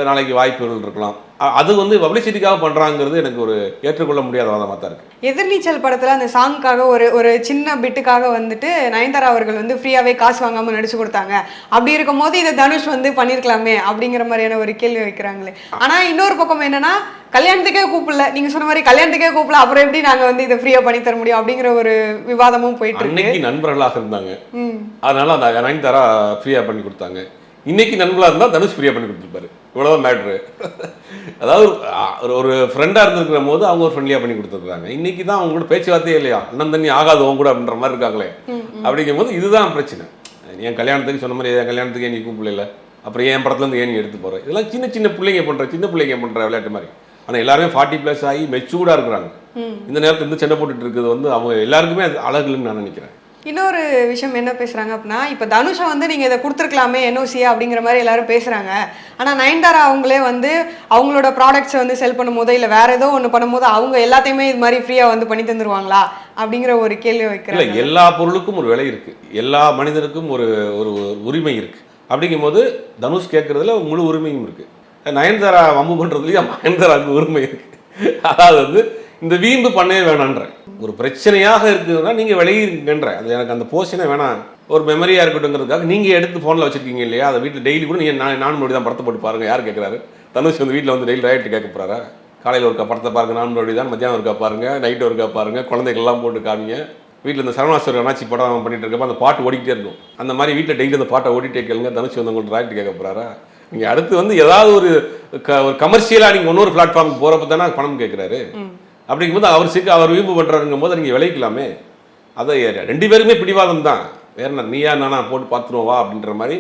நாளைக்கு வாய்ப்புகள் இருக்கலாம். அது வந்து பப்ளிசிட்டிக்காக பண்ணுறாங்கிறது எனக்கு ஒரு ஏற்றுக்கொள்ள முடியாத வாதமாக தான் இருக்குது எதிர்நீச்சல் படத்துல அந்த சாங்க்காக ஒரு ஒரு சின்ன பிட்டுக்காக வந்துட்டு நயன்தாரா அவர்கள் வந்து ஃப்ரீயாவே காசு வாங்காம நடிச்சு கொடுத்தாங்க. அப்படி இருக்கும் போது இதை தனுஷ் வந்து பண்ணிருக்கலாமே அப்படிங்கிற மாதிரியான ஒரு கேள்வி வைக்கிறாங்களே. ஆனா இன்னொரு பக்கம் என்னன்னா கல்யாணத்துக்கே கூப்பிடல. நீங்க சொன்ன மாதிரி கல்யாணத்துக்கே கூப்பிடல. அப்புறம் எப்படி நாங்க வந்து இதை ஃப்ரீயா பண்ணி தர முடியும் அப்படிங்கிற ஒரு விவாதமும் போயிட்டு இருக்கு. நண்பர்களாக இருந்தாங்க. அதனால அந்த நயன்தாரா ஃப்ரீயாக பண்ணி கொடுத்தாங்க. இன்னைக்கு நண்பர்களாக இருந்தால் தனுஷ் ஃப்ரீயாக பண்ணி கொடுத்துருப்பாரு. இவ்வளோதான் மேட்ரு அதாவது ஒரு- ஒரு ஃப்ரெண்டாக இருந்திருக்கிற போது அவங்க ஒரு ஃப்ரெண்ட்லியாக பண்ணி கொடுத்துருக்காங்க இன்னைக்கு தான் அவங்க கூட பேச்சுவார்த்தையே இல்லையா? அண்ணன் தண்ணி ஆகாது அவங்க கூட அப்படின்ற மாதிரி இருக்காங்களே. அப்படிங்கும்போது இதுதான் பிரச்சனை. என் கல்யாணத்துக்கு சொன்ன மாதிரி என் கல்யாணத்துக்கு ஏன் நீ கூப்பிடல? அப்புறம் என் படத்துலேருந்து ஏன் நீ எடுத்து போகிற இதெல்லாம் சின்ன சின்ன பிள்ளைங்க பண்ணுற சின்ன பிள்ளைங்க பண்ணுற விளையாட்டு மாதிரி. ஆனால் எல்லாருமே ஃபார்ட்டி ப்ளஸ் ஆகி மெச்சூர்டாக இருக்கிறாங்க. இந்த நேரத்தில் இருந்து சண்டை போட்டுட்டு இருக்கிறது வந்து அவங்க எல்லாருக்குமே அது அழகுன்னு நான் நினைக்கிறேன். இன்னொரு விஷயம் என்ன பேசுகிறாங்க அப்படின்னா இப்போ தனுஷை வந்து நீங்கள் இதை கொடுத்துருக்கலாமே என்ஓசியா அப்படிங்கிற மாதிரி எல்லாரும் பேசுகிறாங்க ஆனால் நயன்தாரா அவங்களே வந்து அவங்களோட ப்ராடக்ட்ஸை வந்து செல் பண்ணும்போது இல்லை வேற ஏதோ ஒன்று பண்ணும்போது அவங்க எல்லாத்தையுமே இது மாதிரி ஃப்ரீயாக வந்து பண்ணி தந்துருவாங்களா? அப்படிங்கிற ஒரு கேள்வி இல்லை வைக்கிறாங்க எல்லா பொருளுக்கும் ஒரு விலை இருக்குது எல்லா மனிதனுக்கும் ஒரு ஒரு உரிமை இருக்குது அப்படிங்கும்போது தனுஷ் கேட்குறதுல முழு உரிமையும் இருக்குது நயன்தாரா வம்பு பண்ணுறதுலையும் நயன்தாராவுக்கு உரிமை இருக்குது அதாவது வந்து இந்த வீம்பு பண்ணவே வேணான்றேன். ஒரு பிரச்சனையாக இருக்குதுன்னா நீங்க விளையுங்கன்ற அது எனக்கு அந்த போஷனை வேணாம். ஒரு மெமரியாக இருக்கட்டுங்கிறதுக்காக நீங்க எடுத்து ஃபோனில் வச்சுருக்கீங்க இல்லையா? அதை வீட்டில் டெய்லி கூட நீங்கள் நான் நான் மொழி தான் படத்தை போட்டு பாருங்க. யார் கேட்குறாரு தனுஷ் வந்து வீட்டில் வந்து டெய்லி ரைட்டு கேட்க போகிறாரா காலையில் ஒருக்கா படத்தை பாருங்க நான் மறுபடி தான். மத்தியானம் ஒருக்கா பாருங்க நைட்டு ஒருக்கா பாருங்க. குழந்தைகள்லாம் போட்டு காமிங்க. வீட்டில் இந்த சரவணாஸ்வரர் அண்ணாச்சி படம் பண்ணிட்டு இருக்கப்போ அந்த பாட்டு ஓடிக்கிட்டே இருக்கும். அந்த மாதிரி வீட்டில் டெய்லி அந்த பாட்டை ஓடிட்டே கேளுங்க. தனுஷ் வந்து உங்களுக்கு ராய்ட்டு கேட்க போகிறாரா நீங்கள் அடுத்து வந்து ஏதாவது ஒரு க ஒரு கமர்ஷியலாக நீங்கள் இன்னொரு பிளாட்ஃபார்முக்கு போகிறப்ப தானே பணம் கேட்குறாரு அப்படிங்கும்போது அவர் சிக்கு அவர் வீம்பு பண்ணுறாருங்கும் போது நீங்கள் விளைவிக்கலாமே அதை ரெண்டு பேருமே பிடிவாதம் தான். வேற நீயா நானா போட்டு பார்த்துருவோம் வா அப்படின்ற மாதிரி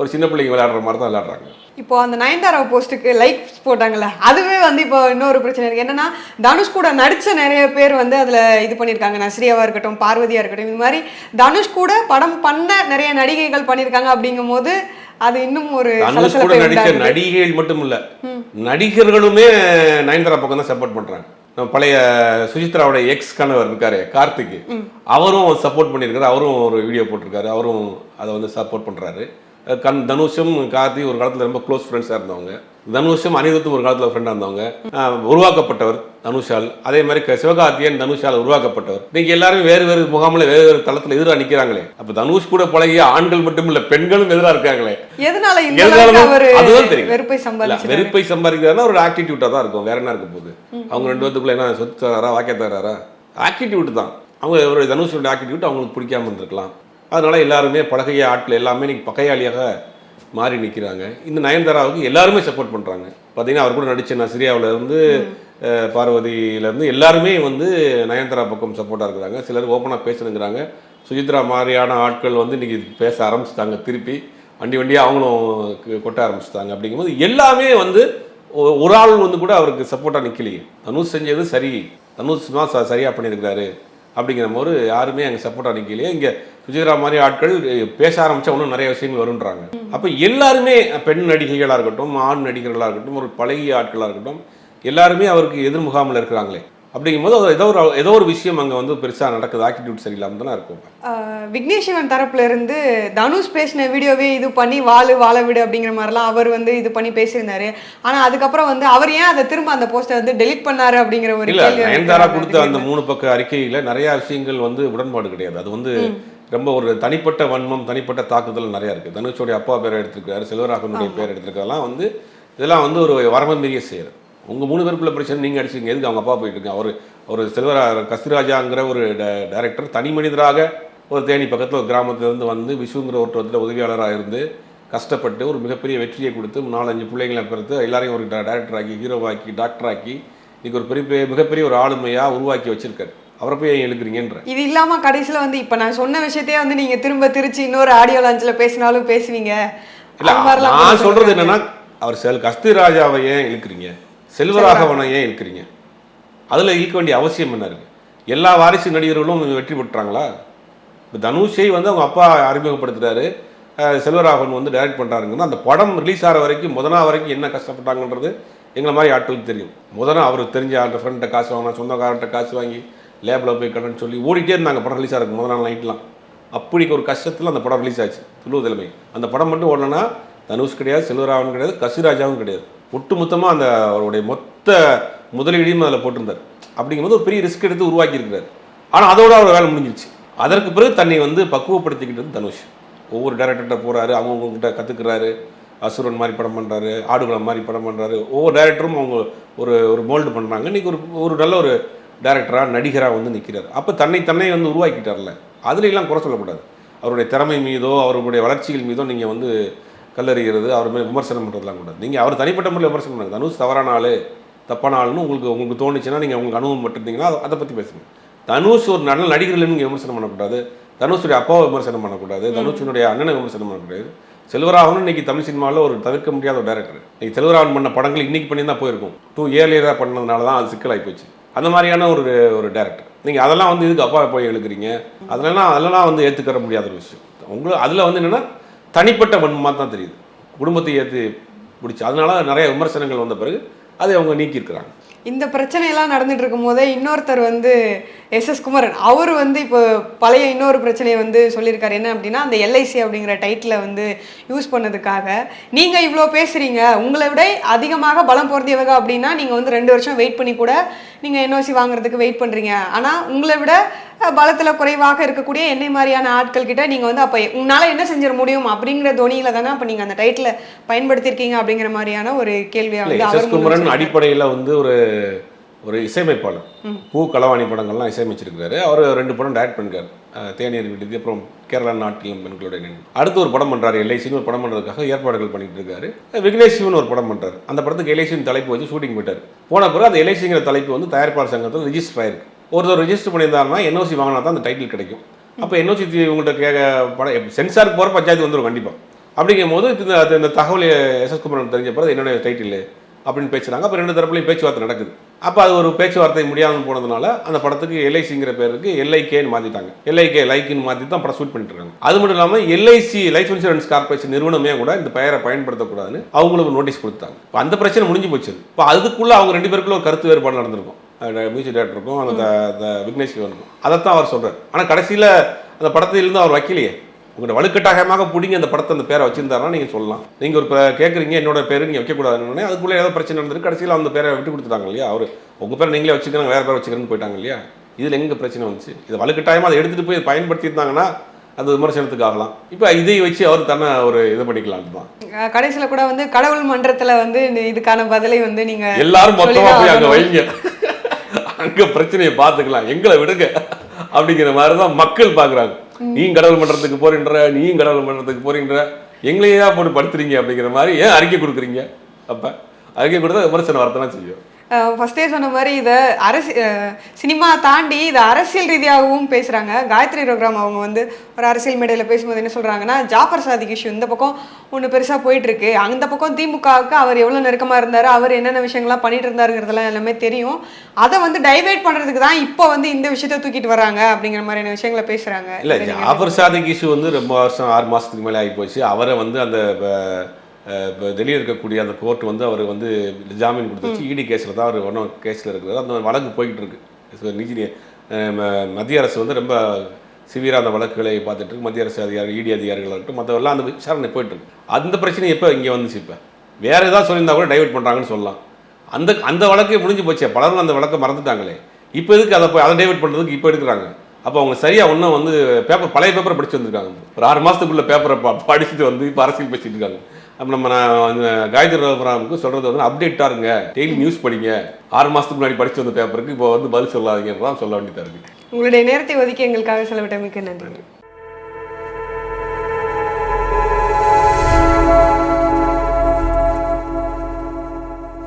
ஒரு சின்ன பிள்ளைங்க விளையாடுற மாதிரி தான் விளையாடுறாங்க. இப்போ அந்த நயன்தாரா போஸ்ட்டுக்கு லைக்ஸ் போட்டாங்கல்ல அதுவே வந்து இப்போ இன்னொரு பிரச்சனை இருக்கு. என்னன்னா தனுஷ் கூட நடிச்ச நிறைய பேர் வந்து அதுல இது பண்ணியிருக்காங்க. நஸ்ரியாவா இருக்கட்டும் பார்வதியா இருக்கட்டும் இந்த மாதிரி தனுஷ் கூட படம் பண்ண நிறைய நடிகைகள் பண்ணியிருக்காங்க அப்படிங்கும் போது அது இன்னும் ஒரு தனுஷ் கூட உண்டாக்குது. நடிகைகள் மட்டும் இல்ல நடிகர்களுமே நயன்தாரா பக்கம் தான் சப்போர்ட் பண்றாங்க. நம்ம பழைய சுசித்ராவோட எக்ஸ் கணவர் இருக்காரு கார்த்திக். அவரும் சப்போர்ட் பண்ணியிருக்காரு அவரும் ஒரு வீடியோ போட்டிருக்காரு அவரும் அதை வந்து சப்போர்ட் பண்றாரு. அஹ் கண் தனுஷும் கார்த்தி ஒரு காலத்துல ரொம்ப க்ளோஸ் ஃப்ரெண்ட்ஸாக இருந்தவங்க. தனுஷும் அனிருத்தும் ஒரு காலத்துல ஃப்ரெண்டாக இருந்தவங்க. உருவாக்கப்பட்டவர் தனுஷால். அதே மாதிரி சிவகார்த்தியன் தனுஷால் உருவாக்கப்பட்டவர். நீங்க எல்லாரும் வேறு வேறு முகாமில் வேறு வேறு தளத்துல எதிராக நிக்கிறாங்களே. அப்ப தனுஷ் கூட பழகிய ஆண்கள் மட்டும் இல்ல பெண்களும் எதிராக இருக்காங்களே. எதனால அதுதான் தெரியும். வெறுப்பை சம்பாதிச்சு வெறுப்பை சம்பாதிக்கிறாருன்னா ஒரு ஆக்டிடியூட்டா தான் இருக்கும். வேற என்ன இருக்க போகுது? அவங்க ரெண்டு பேத்துக்குள்ள என்ன சொத்து தராரா வாக்கிய தராரா? ஆக்டிடியூட் தான். அவங்க ஒரு தனுஷோட ஆக்டிடியூட் அவங்களுக்கு பிடிக்காம இருந்திருக்கலாம். அதனால எல்லாருமே பழகைய ஆட்கள் எல்லாமே இன்னைக்கு பகையாளியாக மாறி நிற்கிறாங்க இந்த நயன்தாராவுக்கு எல்லாருமே சப்போர்ட் பண்றாங்க. பார்த்தீங்கன்னா அவர் கூட நடிச்ச நசிரியாவுல இருந்து அஹ், பார்வதியில இருந்து எல்லாருமே வந்து நயன்தாரா பக்கம் சப்போர்ட்டாக இருக்கிறாங்க. சிலர் ஓப்பனாக பேசணுங்கிறாங்க. சுஜித்ரா மாதிரியான ஆட்கள் வந்து இன்னைக்கு பேச ஆரம்பிச்சிட்டாங்க திருப்பி. வண்டி வண்டியாக அவங்களும் கொட்ட ஆரம்பிச்சிட்டாங்க. அப்படிங்கும்போது எல்லாமே வந்து ஒரு ஆள் வந்து கூட அவருக்கு சப்போர்ட்டாக நிற்கலையே தனுஷ் செஞ்சது சரி. தனுஷ் தான் ச- சரியா பண்ணியிருக்கிறாரு. அப்படிங்கிற போது யாருமே அங்கே சப்போர்ட் அணிக்கலையே இங்கே சுஜித்ரா மாதிரி ஆட்கள் பேச ஆரம்பித்தா இன்னும் நிறைய விஷயங்கள் வருன்றாங்க அப்போ எல்லாருமே பெண் நடிகைகளாக இருக்கட்டும் ஆண் நடிகர்களாக இருக்கட்டும் ஒரு பழகிய ஆட்களாக இருக்கட்டும் எல்லாருமே அவருக்கு எதிர் முகாமில் இருக்கிறாங்களே. அப்படிங்கும்போது ஏதோ ஒரு ஏதோ ஒரு விஷயம் அங்கே வந்து பெருசாக நடக்குது. ஆட்டிடியூட் சரியில்லாமல் தானே இருக்கும். ஆஹ் விக்னேஷ் சிவன் தரப்புல இருந்து தனுஷ் பேசின வீடியோவே இது பண்ணி வாழு வாழ விடு அப்படிங்கிற மாதிரிலாம் அவர் வந்து இது பண்ணி பேசியிருந்தாரு. ஆனா அதுக்கப்புறம் வந்து அவர் ஏன் அதை திரும்ப அந்த போஸ்டை வந்து டெலீட் பண்ணாரு அப்படிங்கிற ஒரு நயன்தாரா கொடுத்த அந்த மூணு பக்க அறிக்கையில நிறைய விஷயங்கள் வந்து உடன்பாடு கிடையாது. அது வந்து ரொம்ப ஒரு தனிப்பட்ட வன்மம் தனிப்பட்ட தாக்குதல் நிறையா இருக்குது தனுஷோடைய அப்பா பேரை எடுத்திருக்காரு செல்வராகவனுடைய பேர் எடுத்திருக்கிறதெல்லாம் வந்து இதெல்லாம் வந்து ஒரு வரம்பு மீறிய செயல் உங்கள் மூணு பேருக்குள்ள பிரச்சனை நீங்கள் அடிச்சிங்க எதுக்கு அவங்க அப்பா போயிட்டு இருக்காங்க? அவர் ஒரு செல்வரா கஸ்திராஜாங்கிற ஒரு டைரக்டர் தனி மனிதராக ஒரு தேனி பக்கத்தில் ஒரு கிராமத்திலேருந்து வந்து விசுங்கிற ஒருத்தத்தில் உதவியாளராக இருந்து கஷ்டப்பட்டு ஒரு மிகப்பெரிய வெற்றியை கொடுத்து நாலஞ்சு பிள்ளைங்களை பிறத்து எல்லாரையும் ஒரு டைரக்டர் ஆக்கி ஹீரோவாக்கி டாக்டர் ஆக்கி இன்னைக்கு ஒரு பெரிய பெரிய- மிகப்பெரிய ஒரு ஆளுமையாக உருவாக்கி வச்சிருக்காரு. அவரை போய் எழுக்கிறீங்கன்ற இது இல்லாம கடைசியில வந்து இப்ப நான் சொன்ன விஷயத்தையே வந்து நீங்க திரும்ப திருச்சி இன்னொரு ஆடியோ லான்ச்ல பேசினாலும் பேசுவீங்க. இல்ல நான் சொல்றாங்க. என்னன்னா அவர் செல் கஸ்தூராஜாவை ஏன் இழுக்கிறீங்க? செல்வராகவனை ஏன் இழுக்கிறீங்க அதுல இழுக்க வேண்டிய அவசியம் என்ன இருக்கு? எல்லா வாரிசு நடிகர்களும் வெற்றி பெற்றாங்களா? இப்போ தனுஷை வந்து அவங்க அப்பா அறிமுகப்படுத்துறாரு. அஹ் செல்வராகவன் வந்து டைரக்ட் பண்றாருங்கன்னா அந்த படம் ரிலீஸ் ஆகிற வரைக்கும் முதனா வரைக்கும் என்ன கஷ்டப்பட்டாங்கன்றது எங்களை மாதிரி ஆட்களுக்கு தெரியும். முதனா அவருக்கு தெரிஞ்ச ஆள்கிட்ட ஃப்ரெண்ட்டை காசு வாங்கினா சொந்தக்காரர்கிட்ட காசு வாங்கி லேபில் போய் கடன் சொல்லி ஓடிட்டே இருந்தாங்க படம் ரிலீஸ் ஆகிறதுக்கு முதல் நாள் நைட்லாம் அப்படி ஒரு கஷ்டத்தில் அந்த படம் ரிலீஸ் ஆச்சு. துளு தலைமை. அந்த படம் மட்டும் ஓடலன்னா தனுஷ் கிடையாது செல்வராகவன் கிடையாது கசிராஜாவும் கிடையாது. ஒட்டுமொத்தமாக அந்த அவருடைய மொத்த முதலீடையும் அதில் போட்டிருந்தார். அப்படிங்கும்போது ஒரு பெரிய ரிஸ்க் எடுத்து உருவாக்கியிருக்கிறார். ஆனால் அதோட அவர் வேலை முடிஞ்சிருச்சு. அதற்கு பிறகு தன்னை வந்து பக்குவப்படுத்திக்கிட்டது தனுஷ். ஒவ்வொரு டேரக்டர்கிட்ட போகிறாரு அவங்கவுங்ககிட்ட கற்றுக்குறாரு அசுரன் மாதிரி படம் பண்ணுறாரு ஆடுகளம் மாதிரி படம் பண்ணுறாரு ஒவ்வொரு டேரக்டரும் அவங்க ஒரு ஒரு மோல்டு பண்ணுறாங்க இன்றைக்கி ஒரு ஒரு நல்ல ஒரு டேரக்டராக நடிகராக வந்து நிற்கிறார் அப்போ தன்னை தன்னை வந்து உருவாக்கிட்டார்ல. அதுல எல்லாம் குறை சொல்லக்கூடாது. அவருடைய திறமை மீதோ அவருடைய வளர்ச்சிகள் மீதோ நீங்கள் வந்து கல்லறிகிறது அவர் மேலே விமர்சனம் பண்ணுறதுலாம் கூடாது நீங்கள் அவர் தனிப்பட்ட முறையில் விமர்சனம் பண்ணுங்க. தனுஷ் தவறான ஆளு தப்பான ஆளுன்னு உங்களுக்கு உங்களுக்கு தோணுச்சுன்னா நீங்கள் உங்களுக்கு அனுபவம் பட்டிருந்தீங்கன்னா அதை- பற்றி பேசுங்க. தனுஷ் ஒரு நல்ல நடிகர்கள் நீங்கள் விமர்சனம் பண்ணக்கூடாது. தனுஷுடைய அப்பாவை விமர்சனம் பண்ணக்கூடாது. தனுஷனுடைய அண்ணனை விமர்சனம் பண்ணக்கூடாது. செல்வராகவன் இன்னைக்கு தமிழ் சினிமாவில் ஒரு தவிர்க்க முடியாத ஒரு டேரக்டர் இன்னைக்கு செல்வராகவன் பண்ண படங்கள் இன்னைக்கு பண்ணி தான் போயிருக்கும் டூ இயர்லியராக பண்ணதுனால தான் அது சிக்கலாகி போச்சு. அந்த மாதிரியான ஒரு ஒரு டேரக்டர் நீங்கள் அதெல்லாம் வந்து இதுக்கு அப்பா போய் எழுக்கிறீங்க அதெல்லாம் அதெல்லாம் வந்து ஏற்றுக்கிற முடியாத ஒரு விஷயம். உங்களுக்கு அதில் வந்து என்னென்னா தனிப்பட்ட வன்மமாக தான் தெரியுது. குடும்பத்தை ஏற்று பிடிச்சி அதனால நிறைய விமர்சனங்கள் வந்த பிறகு அதை அவங்க நீக்கியிருக்கிறாங்க. இந்த பிரச்சனையெல்லாம் நடந்துட்டு இருக்கும் போதே இன்னொருத்தர் வந்து எஸ் எஸ் குமரன் அவர் வந்து இப்போ பழைய இன்னொரு பிரச்சனையை வந்து சொல்லியிருக்காரு என்ன அப்படின்னா அந்த எல்ஐசி அப்படிங்கிற டைட்டிலை வந்து யூஸ் பண்ணதுக்காக நீங்கள் இவ்வளோ பேசுகிறீங்க உங்களை விட அதிகமாக பலம் பொருந்தியவங்க அப்படின்னா நீங்கள் வந்து ரெண்டு வருஷம் வெயிட் பண்ணி கூட நீங்கள் என்ஓசி வாங்குறதுக்கு வெயிட் பண்ணுறீங்க ஆனால் உங்களை விட பலத்தில் குறைவாக இருக்கக்கூடிய என்னை மாதிரியான ஆட்கள் கிட்ட நீங்கள் வந்து அப்போ உன்னால் என்ன செஞ்சிட முடியும் அப்படிங்கிற துணியில தானே அப்போ நீங்கள் அந்த டைட்டிலை பயன்படுத்தியிருக்கீங்க அப்படிங்கிற மாதிரியான ஒரு கேள்வியை இல்லை வந்து. அடிப்படையில் வந்து ஒரு ஒரு இசையமைப்பாளர். பூ களவாணி படங்கள்லாம் இசையமைச்சிருக்காரு அவர் ரெண்டு படம் டைரக்ட் பண்ணிருக்காரு. தேநீர் விடுதி அப்புறம் கேரளா நாட்டிலும் பெண்களுடைய நினைவு. அடுத்து ஒரு படம் பண்றாரு எல்ஐசின்னு ஒரு படம் பண்றதுக்காக ஏற்பாடுகள் பண்ணிட்டு இருக்காரு விக்னேஷ் சிவன் ஒரு படம் பண்றாரு. அந்த படத்துக்கு எல்ஐசியின் தலைப்பு வச்சு ஷூட்டிங் போயிட்டாரு. போன பிறகு அந்த எல்ஐசிங்கிற தலைப்பு வந்து தயாரிப்பாளர் சங்கத்தில் ரிஜிஸ்டர் ஆயிருக்கு. ஒருத்தர் ரிஜிஸ்டர் பண்ணியிருந்தாருன்னா என்ஓசி வாங்கினா தான் அந்த டைட்டில் கிடைக்கும். அப்போ என்ஓசி உங்கள்கிட்ட கேட்க படம் சென்சாருக்கு போகிற பஞ்சாயத்து வந்துடும் கண்டிப்பாக அப்படிங்கும் போது இந்த தகவல் எஸ் எஸ் குமரன் தெரிஞ்ச பிறகு என்னுடைய டைட்டில் அப்படின்னு பேசுகிறாங்க அப்போ ரெண்டு தரப்புலையும் பேச்சுவார்த்தை நடக்குது. அப்போ அது ஒரு பேச்சுவார்த்தை முடியாமல் போனதுனால அந்த படத்துக்கு எல்ஐசிங்கிற பேருக்கு எல்ஐகேன்னு மாற்றிட்டாங்க எல்ஐகே லைக்குன்னு மாற்றி தான் படம் ஷூட் பண்ணிட்டு இருக்காங்க. அது மட்டும் இல்லாமல் எல்ஐசி லைஃப் இன்சூரன்ஸ் கார்பரேஷன் நிறுவனமே கூட இந்த பெயரை பயன்படுத்தக்கூடாதுன்னு அவங்களுக்கு நோட்டீஸ் கொடுத்தாங்க. இப்போ அந்த பிரச்சனை முடிஞ்சு போச்சு. இப்போ அதுக்குள்ளே அவங்க ரெண்டு பேருக்குள்ள ஒரு கருத்து வேறுபாடு நடந்திருக்கும். மியூசிக் டேரக்டருக்கும் அந்த விக்னேஷ் சிவனுக்கும். அதைத்தான் அவர் சொல்கிறார் ஆனால் கடைசியில் அந்த படத்திலிருந்து அவர் வைக்கலையே. உங்களோட வலுக்கட்டாயமாக பிடிங்க அந்த படத்தை அந்த பேரை வச்சிருந்தாருன்னா நீங்கள் சொல்லலாம். நீங்கள் ஒரு கேட்குறீங்க என்னோட பேரு நீங்கள் வைக்கக்கூடாதுன்னு அதுக்குள்ளே ஏதோ பிரச்சனை நடந்திருக்கு கடைசியில் அந்த பேரை விட்டு கொடுத்துட்டாங்க இல்லையா? அவர் உங்கள் பேரை நீங்களே வச்சுக்கிறேன் வேறு பேர் வச்சுக்கிறேன்னு போயிட்டாங்க இல்லையா? இதில் எங்கே பிரச்சனை வந்துச்சு? இதை வலுக்கட்டாயமாக அதை எடுத்துகிட்டு போய் பயன்படுத்தியிருந்தாங்கன்னா அது விமர்சனத்துக்கு ஆகலாம் இப்போ இதை வச்சு அவர் தன்னை ஒரு இது பண்ணிக்கலாம் தான் கடைசியில கூட வந்து கடவுள் மன்றத்துல வந்து இதுக்கான பதிலை வந்து நீங்க எல்லாரும் மொத்தமா சொல்லிதான் போய் அங்க. வைங்க. அங்க பிரச்சனையை பார்த்துக்கலாம். எங்களை விடுங்க. அப்படிங்கிற மாதிரி தான் மக்கள் பாக்குறாங்க நீயும் கடவுள் மன்றத்துக்கு போறீன்ற நீயும் கடவுள் மன்றத்துக்கு போறீன்ற எங்களையே தான் போட்டு படுத்துறீங்க அப்படிங்கிற மாதிரி ஏன் அறிக்கை கொடுக்குறீங்க? அப்ப அறிக்கை கொடுத்தா விமர்சனம் வரத்தான் செய்யும். ஃபர்ஸ்டே சொன்ன மாதிரி இதை அரசு சினிமா தாண்டி இதை அரசியல் ரீதியாகவும் பேசுகிறாங்க காயத்ரி ரோக்ராம் அவங்க வந்து ஒரு அரசியல் மேடையில் பேசும்போது என்ன சொல்கிறாங்கன்னா ஜாஃபர் சாதிக் இஷ்யூ இந்த பக்கம் ஒன்று பெருசாக போயிட்டு இருக்கு அந்த பக்கம் திமுகவுக்கு அவர் எவ்வளோ நெருக்கமாக இருந்தார் அவர் என்னென்ன விஷயங்கள்லாம் பண்ணிட்டு இருந்தாருங்கிறதெல்லாம் எல்லாமே தெரியும். அதை வந்து டைவேட் பண்ணுறதுக்கு தான் இப்போ வந்து இந்த விஷயத்தை தூக்கிட்டு வராங்க அப்படிங்கிற மாதிரியான விஷயங்களை பேசுகிறாங்க இல்ல ஜாஃபர் சாதிக் இஷ்யூ வந்து ரொம்ப வருஷம் ஆறு மாசத்துக்கு மேலே ஆகி போச்சு. அவரை வந்து அந்த இப்ப டெல்லியில் இருக்கக்கூடிய அந்த கோர்ட் வந்து அவர் வந்து ஜாமீன் கொடுத்துச்சு. இடி கேஸில் தான் அவர் ஒன்றும் கேஸில் இருக்கிறது. அந்த வழக்கு போய்கிட்டு இருக்கு. நிதி மத்திய அரசு வந்து ரொம்ப சிவியராக அந்த வழக்குகளை பார்த்துட்டு இருக்கு. மத்திய அரசு அதிகாரி இடி அதிகாரிகள் இருக்கட்டும் மற்றவெல்லாம் அந்த விசாரணை போயிட்டு இருக்கு. அந்த பிரச்சனை எப்போ இங்கே வந்துச்சு இப்போ? வேற ஏதாவது சொல்லியிருந்தா கூட டைவர்ட் பண்ணுறாங்கன்னு சொல்லலாம். அந்த அந்த வழக்கே முடிஞ்சு போச்சே. பலரும் அந்த வழக்கை மறந்துட்டாங்களே. இப்போ எதுக்கு அதை போய் அதை டைவர்ட் பண்ணுறதுக்கு இப்போ எடுக்கிறாங்க? அப்போ அவங்க சரியா ஒன்றும் வந்து பேப்பர் பழைய பேப்பரை படிச்சு வந்திருக்காங்க. ஒரு ஆறு மாசத்துக்குள்ள பேப்பரை படிச்சுட்டு வந்து இப்போ அரசியல் பேசிட்டு இருக்காங்க. அப்போ நம்ம நான் காயத்ரி ரகுராமுக்கு சொல்கிறது வந்து அப்டேட்டாக இருங்க. டெய்லி நியூஸ் படிங்க. ஆறு மாதத்துக்கு முன்னாடி படித்து வந்த பேப்பருக்கு இப்போ வந்து பதில் சொல்லாதீங்கன்னு தான் சொல்ல வேண்டியதாக இருக்குது உங்களுடைய நேரத்தை ஒதுக்கி எங்களுக்காக செலவிட்டமைக்கு நன்றி.